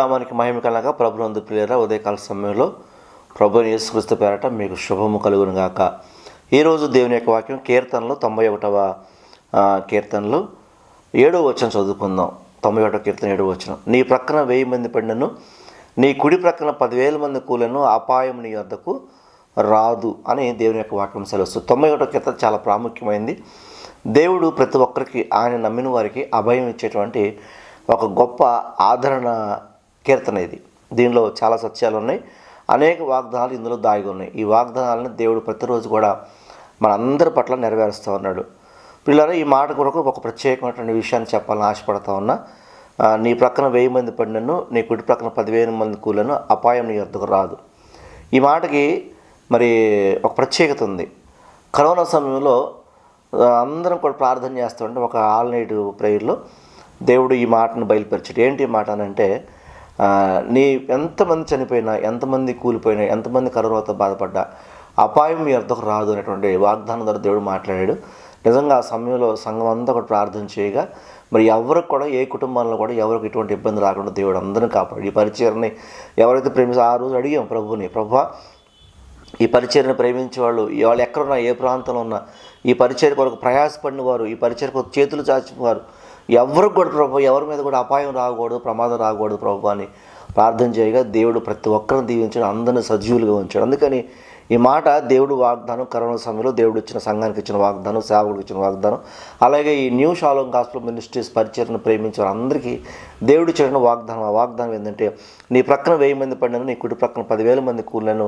నామానికి మహిమ కలగా ప్రభునందు ప్రియరా ఉదయకాల సమయంలో ప్రభు యేసుక్రీస్తు పేరట మీకు శుభము కలుగును గాక. ఈరోజు దేవుని యొక్క వాక్యం కీర్తనలో తొంభై ఒకటవ కీర్తనలు కీర్తనలో. ఏడో వచనం చదువుకుందాం. తొంభై ఒకటవ కీర్తన ఏడో వచనం. నీ ప్రక్కన వెయ్యి మంది పడినను నీ కుడి ప్రక్కన పదివేల మంది కూలను అపాయం నీ వద్దకు రాదు అని దేవుని యొక్క వాక్యం సెలవుస్తుంది తొంభై ఒకటో కీర్తన చాలా ప్రాముఖ్యమైంది. దేవుడు ప్రతి ఒక్కరికి ఆయన నమ్మిన వారికి అభయం ఇచ్చేటువంటి ఒక గొప్ప ఆదరణ కీర్తన ఇది. దీనిలో చాలా సత్యాలు ఉన్నాయి. అనేక వాగ్దానాలు ఇందులో దాగి ఉన్నాయి. ఈ వాగ్దానాలను దేవుడు ప్రతిరోజు కూడా మనందరి పట్ల నెరవేరుస్తూ ఉన్నాడు. పిల్లలు ఈ మాట కొరకు ఒక ప్రత్యేకమైనటువంటి విషయాన్ని చెప్పాలని ఆశపడతా ఉన్నా. నీ ప్రక్కన వెయ్యి మంది పడినను నీ కుడి ప్రక్కన పదివేల మంది కూలను అపాయం నీ వద్దకు రాదు. ఈ మాటకి మరి ఒక ప్రత్యేకత ఉంది. కరోనా సమయంలో అందరం కూడా ప్రార్థన చేస్తుంటే ఒక ఆల్ నైట్ ప్రేయర్లో దేవుడు ఈ మాటను బయలుపరిచాడు. ఏంటి ఈ మాట అని అంటే నీ ఎంతమంది చనిపోయినా ఎంతమంది కూలిపోయినా ఎంతమంది కరోనాతో బాధపడ్డా అపాయం మీ అర్థకు రాదు అనేటువంటి వాగ్దానం ద్వారా దేవుడు మాట్లాడాడు. నిజంగా ఆ సమయంలో సంఘం అంతా కూడా ప్రార్థన చేయగా మరి ఎవరికి కూడా ఏ కుటుంబంలో కూడా ఎవరికి ఎటువంటి ఇబ్బంది రాకుండా దేవుడు అందరిని కాపాడు ఈ పరిచయని ఎవరైతే ప్రేమిస్తే ఆ రోజు అడిగాం ప్రభుని ప్రభా ఈ పరిచయను ప్రేమించే వాళ్ళు వాళ్ళు ఎక్కడున్నా ఏ ప్రాంతంలో ఉన్నా ఈ పరిచయ కొరకు ప్రయాసపడిన వారు ఈ పరిచయ కొరకు చేతులు చాచిన వారు ఎవరికి కూడా ప్రభు ఎవరి మీద కూడా అపాయం రాకూడదు ప్రమాదం రాకూడదు ప్రభు అని ప్రార్థన చేయగా దేవుడు ప్రతి ఒక్కరిని దీవించాడు అందరిని సజీవులుగా ఉంచాడు. అందుకని ఈ మాట దేవుడు వాగ్దానం కరోనా సమయంలో దేవుడు ఇచ్చిన సంఘానికి ఇచ్చిన వాగ్దానం సేవకుడికి ఇచ్చిన వాగ్దానం అలాగే ఈ న్యూ షాలోం గాస్పుల్ మినిస్ట్రీస్ పరిచయను ప్రేమించిన వారందరికీ దేవుడు ఇచ్చిన వాగ్దానం. ఆ వాగ్దానం ఏంటంటే నీ ప్రక్కన వెయ్యి మంది పడినను నీ కుడి ప్రక్కన పదివేల మంది కూలను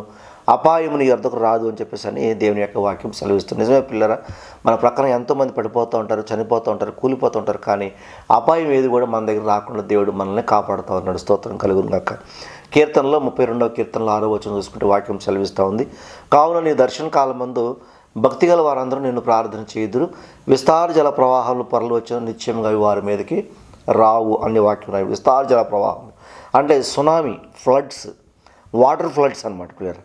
అపాయం నీ అర్థకు రాదు అని చెప్పేసి అని దేవుని యొక్క వాక్యం సెలవిస్తుంది. నిజమే పిల్లరా మన ప్రక్కన ఎంతోమంది పడిపోతూ ఉంటారు చనిపోతూ ఉంటారు కూలిపోతూ ఉంటారు కానీ అపాయం ఏది కూడా మన దగ్గర రాకుండా దేవుడు మనల్ని కాపాడుతూ ఉన్నాడు స్తోత్రం కలుగును కాక కీర్తనలో ముప్పై రెండవ కీర్తనలో ఆరో వచనం చూసుకుంటే వాక్యం సెలవిస్తూ ఉంది. కావున నీ దర్శన కాలం మందు భక్తి గల వారందరూ నిన్ను ప్రార్థన చేయుదురు. విస్తార జల ప్రవాహాలు పొరలు వచ్చిన నిత్యంగా అవి వారి మీదకి రావు అనే వాక్యం రాయి. విస్తార జల ప్రవాహం. అంటే సునామీ ఫ్లడ్స్ వాటర్ ఫ్లడ్స్ అనమాట క్లియర్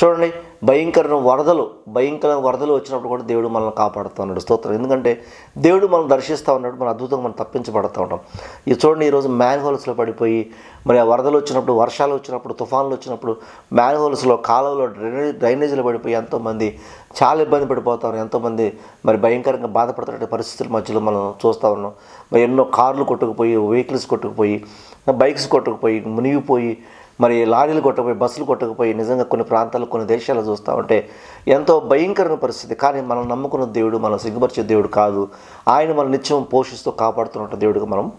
చూడండి భయంకర వరదలు భయంకర వరదలు వచ్చినప్పుడు కూడా దేవుడు మనల్ని కాపాడుతూ ఉన్నాడు. స్తోత్రం. ఎందుకంటే దేవుడు మనం దర్శిస్తూ ఉన్నాడు మన అద్భుతంగా మనం తప్పించబడుతూ ఉంటాం ఇది చూడండి ఈరోజు మ్యాన్ హోల్స్లో పడిపోయి మరి ఆ వరదలు వచ్చినప్పుడు వర్షాలు వచ్చినప్పుడు తుఫాన్లు వచ్చినప్పుడు మ్యాన్ హోల్స్లో కాలువలో డ్రైనేజ్ డ్రైనేజీలు పడిపోయి ఎంతోమంది చాలా ఇబ్బంది పడిపోతారు ఎంతోమంది మరి భయంకరంగా బాధపడుతున్న పరిస్థితుల మధ్యలో మనం చూస్తూ ఉన్నాం. మరి ఎన్నో కార్లు కొట్టుకుపోయి వెహికల్స్ కొట్టుకుపోయి బైక్స్ కొట్టుకుపోయి మునిగిపోయి మరి లారీలు కొట్టకపోయి బస్సులు కొట్టకపోయి నిజంగా కొన్ని ప్రాంతాలు కొన్ని దేశాలు చూస్తూ ఉంటే ఎంతో భయంకరమైన పరిస్థితి. కానీ మనం నమ్ముకున్న దేవుడు మనం సిగ్గుపరిచే దేవుడు కాదు. ఆయన మన నిత్యం పోషిస్తూ కాపాడుతున్న దేవుడికి మనం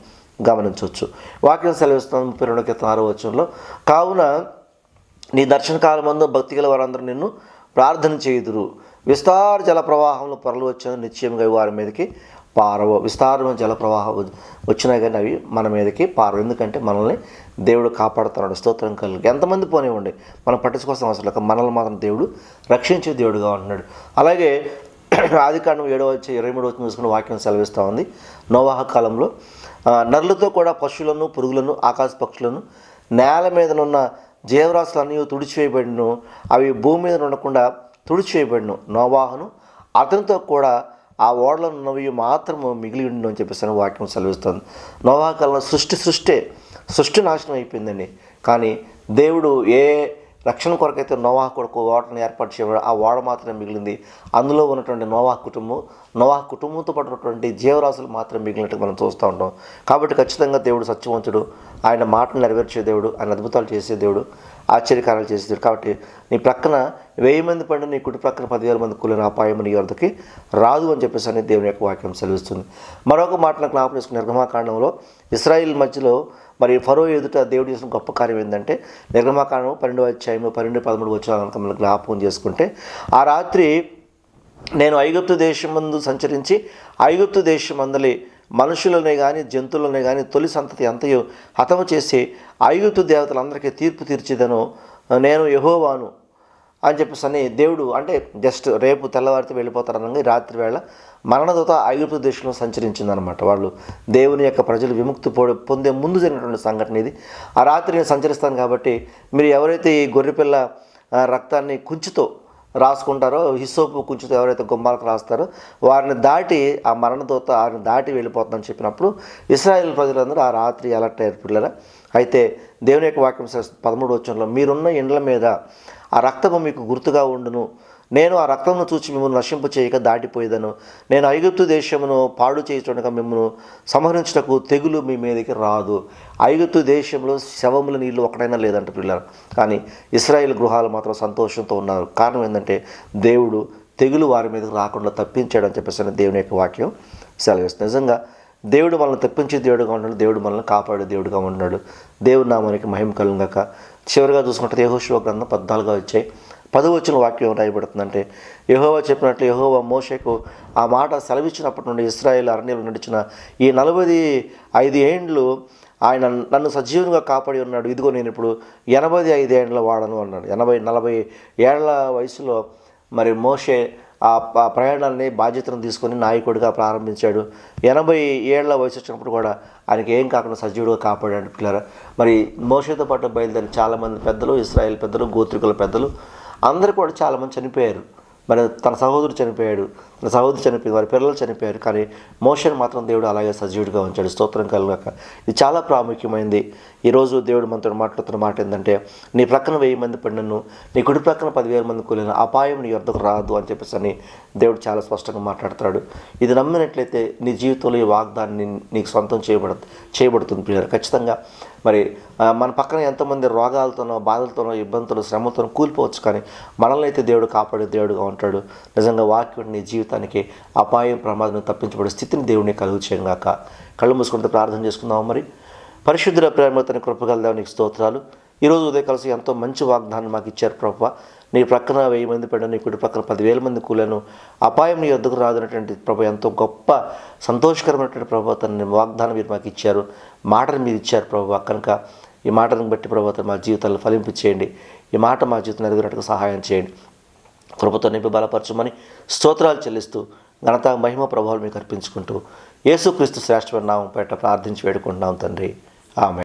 గమనించవచ్చు. వాక్యం సెలవిస్తున్నాం ముప్పై రెండు క్రితం ఆరో వచనంలో. కావున నీ దర్శన కాలమందు భక్తి గల వారందరూ నిన్ను ప్రార్థన చేయుదురు. విస్తార జల ప్రవాహంలో పొరలు వచ్చిన. నిశ్చయంగా వారి మీదకి పారవు విస్తారమైన జల ప్రవాహం వచ్చినా కానీ అవి మన మీదకి పారవు. ఎందుకంటే మనల్ని దేవుడు కాపాడుతున్నాడు. స్తోత్రం కలిగి. ఎంతమంది పోనివ్వండి మనం పట్టించుకోవాల్సిన అవసరం లేక మనల్ని మాత్రం దేవుడు రక్షించే దేవుడుగా ఉంటున్నాడు. అలాగే ఆదికాండం ఏడవ వచ్చి ఇరవై మూడు వచ్చిన చూసుకుని వాక్యం సెలవిస్తూ ఉంది. నోవాహ కాలంలో నరులతో కూడా పశువులను పురుగులను ఆకాశ పక్షులను నేల మీదనున్న జీవరాశులన్నీ తుడిచివేయబడిను. అవి భూమి మీద ఉండకుండా తుడిచివేయబడిను. నోవాహను అతనితో కూడా ఆ ఓడలో ఉన్నవి మాత్రము మిగిలి ఉండు అని చెప్పేసి వాక్యం సెలవిస్తుంది. నోవాకాలంలో సృష్టి సృష్టే సృష్టి నాశనం అయిపోయిందండి. కానీ దేవుడు ఏ రక్షణ కొరకైతే నోవాహ కొరకు ఓడను ఏర్పాటు చేయబడి ఆ ఓడ మాత్రమే మిగిలింది. అందులో ఉన్నటువంటి నోవాహ కుటుంబం నోవాహ కుటుంబంతో పడినటువంటి జీవరాశులు మాత్రం మిగిలినట్టు మనం చూస్తూ ఉంటాం. కాబట్టి ఖచ్చితంగా దేవుడు సత్యవంతుడు. ఆయన మాటను నెరవేర్చే దేవుడు ఆయన అద్భుతాలు చేసే దేవుడు ఆశ్చర్యకారాలు చేసే దేవుడు. కాబట్టి నీ ప్రక్కన వెయ్యి మంది పండు నీ కుటి ప్రక్కన పదివేల మంది కూలిన అపాయం నీ వద్దకి రాదు అని చెప్పేసి అని దేవుని యొక్క వాక్యం సెలవిస్తుంది. మరొక మాటను జ్ఞాపం చేసుకున్న నిర్గమాకాండంలో ఇస్రాయిల్ మధ్యలో మరి ఫరో ఎదుట దేవుడు చేసిన గొప్ప కార్యం ఏంటంటే నిర్గమాకాండము పన్నెండు అధ్యాయము పన్నెండు పదమూడు వచ్చిన కనుక మనం జ్ఞాపకం చేసుకుంటే ఆ రాత్రి నేను ఐగుప్తు దేశం ముందు సంచరించి ఐగుప్తు దేశం అందలి మనుషులనే కానీ జంతువులనే కానీ తొలి సంతతి అంతయు హతము చేసి ఐగుప్తు దేవతలందరికీ తీర్పు తీర్చిదను నేను యహోవాను. అని చెప్పేసి అని దేవుడు అంటే జస్ట్ రేపు తెల్లవారితే వెళ్ళిపోతారనగా ఈ రాత్రి వేళ మరణదూత ఐగుప్తు దేశంలో సంచరించిందనమాట. వాళ్ళు దేవుని యొక్క ప్రజలు విముక్తి పొ- పొందే ముందు జరిగినటువంటి సంఘటన ఇది. ఆ రాత్రి నేను సంచరిస్తాను కాబట్టి మీరు ఎవరైతే ఈ గొర్రెపిల్ల రక్తాన్ని కుంచుతో రాసుకుంటారో హిస్సోపు కుంచుతో ఎవరైతే గుమ్మాలకు రాస్తారో వారిని దాటి ఆ మరణదూత వారిని దాటి వెళ్ళిపోతుందని చెప్పినప్పుడు ఇస్రాయేల్ ప్రజలందరూ ఆ రాత్రి అలర్ట్ ఏర్పడలేరా పిల్లల అయితే దేవుని యొక్క వాక్యం పదమూడు వచ్చంలో మీరున్న ఇండ్ల మీద ఆ రక్తము మీకు గుర్తుగా ఉండును. నేను ఆ రక్తమును చూచి మిమ్మల్ని నశింప చేయక దాటిపోయేదను. నేను ఐగుప్తు దేశమును పాడు చేయుచుండగా మిమ్మల్ని సంహరించుటకు తెగులు మీ మీదకి రాదు. ఐగుప్తు దేశంలో శవముల నీళ్ళు ఒకటైనా లేదంట పిల్లలు. కానీ ఇస్రాయేల్ గృహాలు మాత్రం సంతోషంతో ఉన్నారు. కారణం ఏంటంటే దేవుడు తెగులు వారి మీదకి రాకుండా తప్పించాడు అని చెప్పేసి దేవుని యొక్క వాక్యం సెలవిస్తుంది. నిజంగా దేవుడు మనల్ని తప్పించే దేవుడుగా ఉన్నాడు. దేవుడు మనల్ని కాపాడే దేవుడుగా ఉన్నాడు. దేవుడు నామానికి మహిమ కలుగాక చివరిగా చూసుకుంటే యహోశివ గ్రంథం పద్నాలుగా వచ్చాయి పదవచన వాక్యం రాయబడుతుందంటే యహోవా చెప్పినట్లు యహోవా మోషకు ఆ మాట సెలవిచ్చినప్పటి నుండి ఇస్రాయేల్ అరణ్యంలో నడిచిన ఈ నలభై ఐదు ఏండ్లు ఆయన నన్ను సజీవంగా కాపాడి ఉన్నాడు. ఇదిగో నేను ఇప్పుడు ఎనభై ఐదు ఏండ్ల వాడను అన్నాడు. ఎనభై నలభై ఏళ్ళ వయసులో మరి మోషే ఆ ఆ ప్రయాణాన్ని బాధ్యతను తీసుకొని నాయకుడిగా ప్రారంభించాడు. ఎనభై ఏళ్ళ వయసు వచ్చినప్పుడు కూడా ఆయనకి ఏం కాకుండా సజీవుడుగా కాపాడాడు. పిల్లరా మరి మోషతో పాటు బయలుదేరి చాలామంది పెద్దలు ఇస్రాయేల్ పెద్దలు గోత్రికుల పెద్దలు అందరూ కూడా చాలామంది చనిపోయారు. మరి తన సహోదరుడు చనిపోయాడు. తన సహోదరుడు చనిపోయింది. వారి పిల్లలు చనిపోయారు. కానీ మోషన్ మాత్రం దేవుడు అలాగే సజీవుడిగా ఉంచాడు. స్తోత్రం కలగాక. ఇది చాలా ప్రాముఖ్యమైంది. ఈరోజు దేవుడు మనతో మాట్లాడుతున్న మాట ఏంటంటే నీ ప్రక్కన వెయ్యి మంది పడినను నీ కుడి ప్రక్కన పదివేల మంది కూలిన అపాయం నీ వద్దకు రాదు అని చెప్పేసి అని దేవుడు చాలా స్పష్టంగా మాట్లాడతాడు. ఇది నమ్మినట్లయితే నీ జీవితంలో ఈ వాగ్దాన్ని నీకు సొంతం చేయబడ చేయబడుతుంది పిల్లలు ఖచ్చితంగా మరి మన పక్కన ఎంతమంది రోగాలతోనో బాధలతోనో ఇబ్బందులు శ్రమతోనో కూలిపోవచ్చు. కానీ మనల్ని అయితే దేవుడు కాపాడే దేవుడుగా ఉంటాడు. నిజంగా వాక్యుడు నీ జీవితానికి అపాయం ప్రమాదం తప్పించబడే స్థితిని దేవుడిని కలుగు చేయగాక కళ్ళు మూసుకుంటూ ప్రార్థన చేసుకుందాం మరి? పరిశుద్ధుల ప్రేమతని కృపగల దేవునికి స్తోత్రాలు. ఈరోజు ఉదయం కలిసి ఎంతో మంచి వాగ్దానం మాకు ఇచ్చారు ప్రభావ నీ ప్రక్కన వెయ్యి మంది పడ్డ నీ ప్రక్కన పక్కన పదివేల మంది కూలను అపాయం నీ వద్దకు రాదనేటువంటి ప్రభు ఎంతో గొప్ప సంతోషకరమైనటువంటి ప్రభావ తన వాగ్దానం మీరు మాకు ఇచ్చారు. మాటను మీరు ఇచ్చారు ప్రభావ కనుక ఈ మాటను బట్టి ప్రభుత్వం మా జీవితాలను ఫలింపు చేయండి. ఈ మాట మా జీవితం ఎదుగునట్టుగా సహాయం చేయండి. కృపతో నింపి బలపరచమని స్తోత్రాలు చెల్లిస్తూ ఘనత మహిమ ప్రభావాలు మీకు అర్పించుకుంటూ యేసుక్రీస్తు శ్రేష్టమైన నామం పేట ప్రార్థించి వేడుకుంటున్నాం తండ్రి. ఆమె